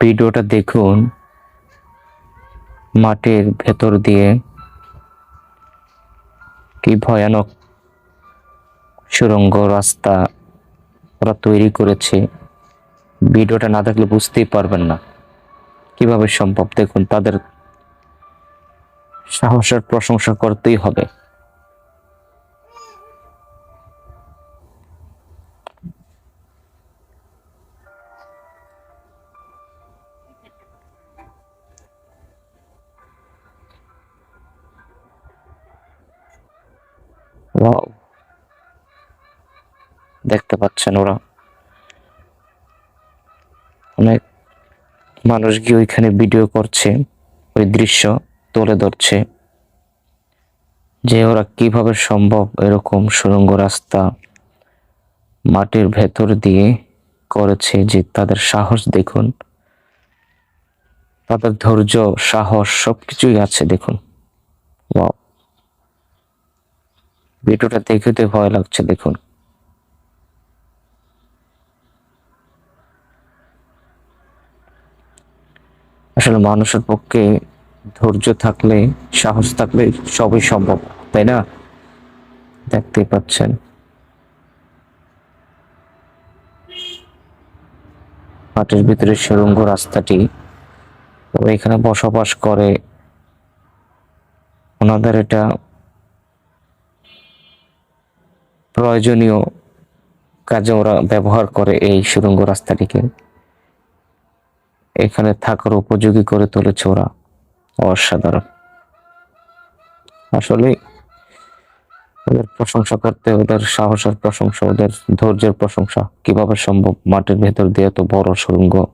ভিডিওটা দেখুন। মাটির ভেতর দিয়ে কি ভয়ানক সুড়ঙ্গ রাস্তা ওরা তৈরি করেছে। ভিডিওটা না দেখলে বুঝতেই পারবেন না কীভাবে সম্ভব। দেখুন, তাদের সাহসের প্রশংসা করতেই হবে। ওয়াও দেখতে পাচ্ছেন ওরা। অনেক মানুষ গিয়ে ওইখানে ভিডিও করছে, ওই দৃশ্য তুলে ধরছে। যে ওরা কীভাবে সম্ভব এরকম সুড়ঙ্গ রাস্তা মাটির ভেতর দিয়ে করেছে যে তাদের সাহস দেখুন। তাদের ধৈর্য, সাহস সবকিছুই আছে, দেখুন। ওয়াও ভিডিওটা দেখে তো ভয় লাগছে, দেখুন। আসলে মানুষের পক্ষে ধৈর্য থাকলে, সাহস থাকলে সবই সম্ভব, তাই না? দেখতেই পাচ্ছেন। মাঠের ভিতরে সুরঙ্গ রাস্তাটি এখানে বসবাস করে। ওনাদের এটা প্রয়োজনীয় কাজে ওরা ব্যবহার করে এই সুড়ঙ্গ রাস্তাটিকে। এখানে থাকার উপযোগী করে তুলেছে ওরা। অসাধারণ। আসলে ওদের প্রশংসা করতে, ওদের সাহসের প্রশংসা, ওদের ধৈর্যের প্রশংসা কীভাবে সম্ভব? মাটির ভেতর দিয়ে এত বড় সুড়ঙ্গ।